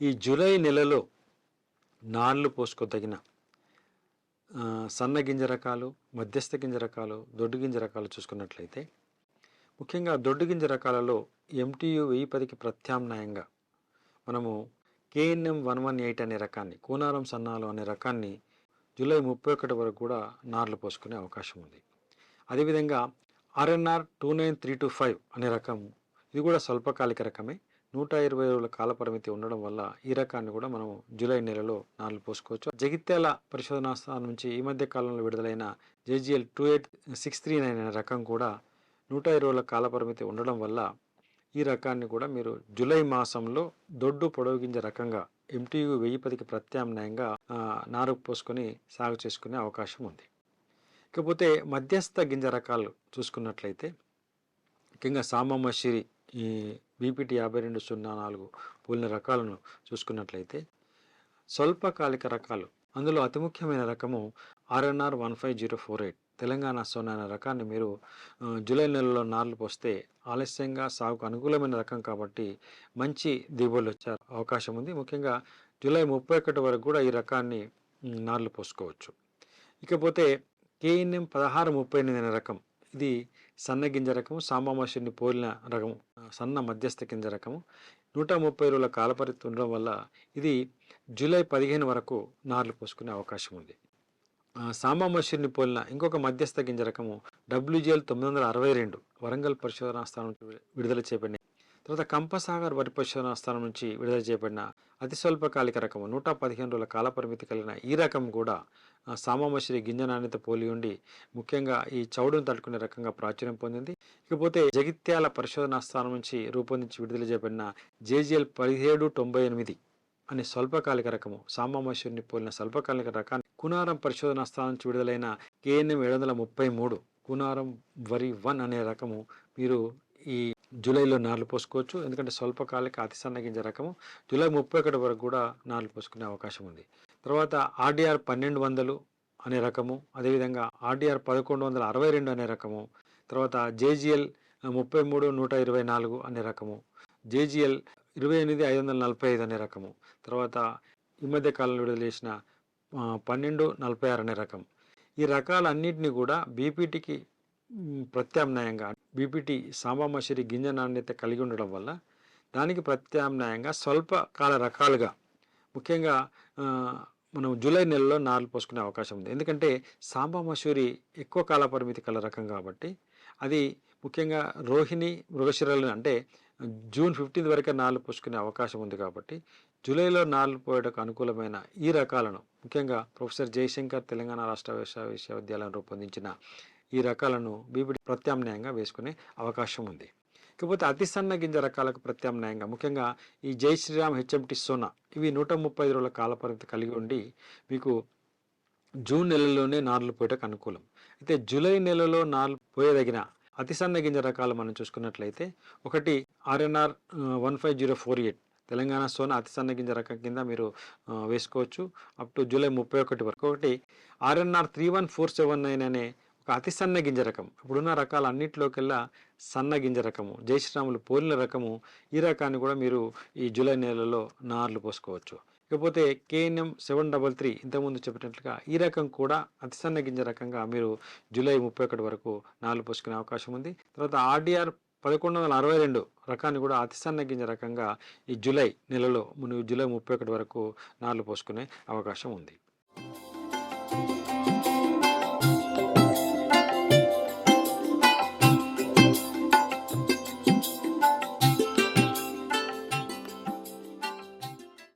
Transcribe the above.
ఈ జూలై నెలలో నార్లు పోసుకోదగిన సన్న గింజ రకాలు మధ్యస్థ గింజ రకాలు దొడ్డు గింజ రకాలు చూసుకున్నట్లయితే ముఖ్యంగా దొడ్డు గింజ రకాలలో ఎంటీయు వెయ్యి పదికి ప్రత్యామ్నాయంగా మనము కేఎన్ఎం వన్ వన్ ఎయిట్ అనే రకాన్ని కూనారం సన్నాలు అనే రకాన్ని జూలై ముప్పై ఒకటి వరకు కూడా నార్లు పోసుకునే అవకాశం ఉంది. అదేవిధంగా RNR two nine three two five అనే రకం ఇది కూడా స్వల్పకాలిక రకమే. నూట ఇరవై రోజుల కాల పరిమితి ఉండడం వల్ల ఈ రకాన్ని కూడా మనం జూలై నెలలో నార్లు పోసుకోవచ్చు. జగిత్యాల పరిశోధనా స్థానం నుంచి ఈ మధ్య కాలంలో విడుదలైన JGL two eight six three nine అనే రకం కూడా నూట ఇరవై రోజుల కాల పరిమితి ఉండడం వల్ల ఈ రకాన్ని కూడా మీరు జూలై మాసంలో దొడ్డు పొడవుగింజ రకంగా ఎంటీయు వెయ్యి పదికి ప్రత్యామ్నాయంగా నారు పోసుకొని సాగు చేసుకునే అవకాశం ఉంది. ఇకపోతే మధ్యస్థ గింజ రకాలు చూసుకున్నట్లయితే ముఖ్యంగా సామమషిరి ఈ బీపీటీ యాభై రెండు సున్నా నాలుగు పూలిన రకాలను చూసుకున్నట్లయితే స్వల్పకాలిక రకాలు. అందులో అతి ముఖ్యమైన రకము RNR one five zero four eight. Telangana Sona అనే రకాన్ని మీరు జూలై నెలలో నార్లు పోస్తే ఆలస్యంగా సాగుకు అనుకూలమైన రకం కాబట్టి మంచి దిగుబడులు వచ్చే అవకాశం ఉంది. ముఖ్యంగా జూలై ముప్పై ఒకటి వరకు కూడా ఈ రకాన్ని నార్లు పోసుకోవచ్చు. ఇకపోతే కేఎన్ఎం పదహారు ముప్పై ఎనిమిది అనే రకం. ఇది సన్న గింజ రకము సాంబామషిని పోలిన రకము సన్న మధ్యస్థ గింజ రకము. నూట ముప్పై రోజుల కాలపరిధి ఉండడం వల్ల ఇది జూలై పదిహేను వరకు నార్లు పోసుకునే అవకాశం ఉంది. ఆ, సాంబా మషీర్ని పోలిన ఇంకొక మధ్యస్థ గింజ రకము డబ్ల్యూజిఎల్ తొమ్మిది వందల అరవై రెండు వరంగల్ పరిశోధనా స్థానం విడుదల చేపడిన తర్వాత కంపసాగర్ వరి పరిశోధనా స్థానం నుంచి విడుదల చేయబడిన అతి స్వల్పకాలిక రకము నూట పదిహేను రోజుల కాలపరిమితి కలిగిన ఈ రకం కూడా ఆ, గింజ నాణ్యత పోలి ఉండి ముఖ్యంగా ఈ చౌడును తట్టుకునే రకంగా ప్రాచుర్యం పొందింది. ఇకపోతే జగిత్యాల పరిశోధనా స్థానం నుంచి రూపొందించి విడుదల చేయబడిన జేజిఎల్ పదిహేడు తొంభై ఎనిమిది అనే స్వల్పకాలిక రకము సాంబామేశ్వరిని పోలిన స్వల్పకాలిక రకాన్ని కునారం పరిశోధనా స్థానం నుంచి విడుదలైన కేఎన్ఎం ఏడు వందల ముప్పై మూడు కునారం వరి వన్ అనే రకము మీరు ఈ జూలైలో నార్లు పోసుకోవచ్చు. ఎందుకంటే స్వల్పకాలిక అతి సన్నగింజ రకము. జూలై ముప్పై ఒకటి వరకు కూడా నార్లు పోసుకునే అవకాశం ఉంది. తర్వాత ఆర్డీఆర్ పన్నెండు వందలు అనే రకము. అదేవిధంగా ఆర్డీఆర్ పదకొండు వందల అరవై రెండు అనే రకము. తర్వాత జేజిఎల్ ముప్పై మూడు నూట ఇరవై నాలుగు అనే రకము. జేజిఎల్ ఇరవై ఎనిమిది ఐదు వందల నలభై ఐదు అనే రకము. తర్వాత ఈ మధ్య కాలంలో విడుదల చేసిన పన్నెండు నలభై ఆరు అనే రకం. ఈ రకాలన్నింటినీ కూడా బీపీటీకి ప్రత్యామ్నాయంగా బీపీటీ సాంబామషిరి గింజ నాణ్యత కలిగి ఉండడం వల్ల దానికి ప్రత్యామ్నాయంగా స్వల్ప కాల రకాలుగా ముఖ్యంగా మనం జూలై నెలలో నార్లు పోసుకునే అవకాశం ఉంది. ఎందుకంటే సాంబా మసూరి ఎక్కువ కాల పరిమితి కల రకం కాబట్టి అది ముఖ్యంగా రోహిణి మృగశిరలు అంటే జూన్ ఫిఫ్టీన్త్ వరకే నార్లు పోసుకునే అవకాశం ఉంది కాబట్టి జూలైలో నార్లు పోయడానికి అనుకూలమైన ఈ రకాలను ముఖ్యంగా ప్రొఫెసర్ జయశంకర్ తెలంగాణ రాష్ట్ర వ్యవసాయ విశ్వవిద్యాలయం రూపొందించిన ఈ రకాలను బీబీడి ప్రత్యామ్నాయంగా వేసుకునే అవకాశం ఉంది. ఇకపోతే అతి సన్న గింజ రకాలకు ప్రత్యామ్నాయంగా ముఖ్యంగా ఈ జై శ్రీరామ్ హెచ్ఎంటి సోనా ఇవి నూట ముప్పై రోజుల కాలపరిమితి కలిగి ఉండి మీకు జూన్ నెలలోనే నార్లు పోయటకు అనుకూలం. అయితే జూలై నెలలో నార్లు పోయేదగిన అతి సన్న గింజ రకాలు మనం చూసుకున్నట్లయితే ఒకటి RNR one five zero four eight Telangana Sona అతి సన్న గింజ రకం కింద మీరు వేసుకోవచ్చు. అప్ టు జూలై ముప్పై ఒకటి వరకు. ఒకటి RNR three one four seven nine అనే అతి సన్న గింజ రకం. ఇప్పుడున్న రకాల అన్నింటిలోకెల్లా సన్న గింజ రకము జయశ్రీరాములు పోలిన రకము ఈ రకాన్ని కూడా మీరు ఈ జూలై నెలలో నార్లు పోసుకోవచ్చు. ఇకపోతే కేఎన్ఎం సెవెన్ డబల్ త్రీ ఇంతకుముందు చెప్పినట్లుగా ఈ రకం కూడా అతి సన్న గింజ రకంగా మీరు జూలై ముప్పై ఒకటి వరకు నార్లు పోసుకునే అవకాశం ఉంది. తర్వాత ఆర్డీఆర్ పదకొండు వందల అరవై రెండు రకాన్ని కూడా అతి సన్న గింజ రకంగా ఈ జూలై నెలలో జూలై ముప్పై ఒకటి వరకు నార్లు పోసుకునే అవకాశం ఉంది.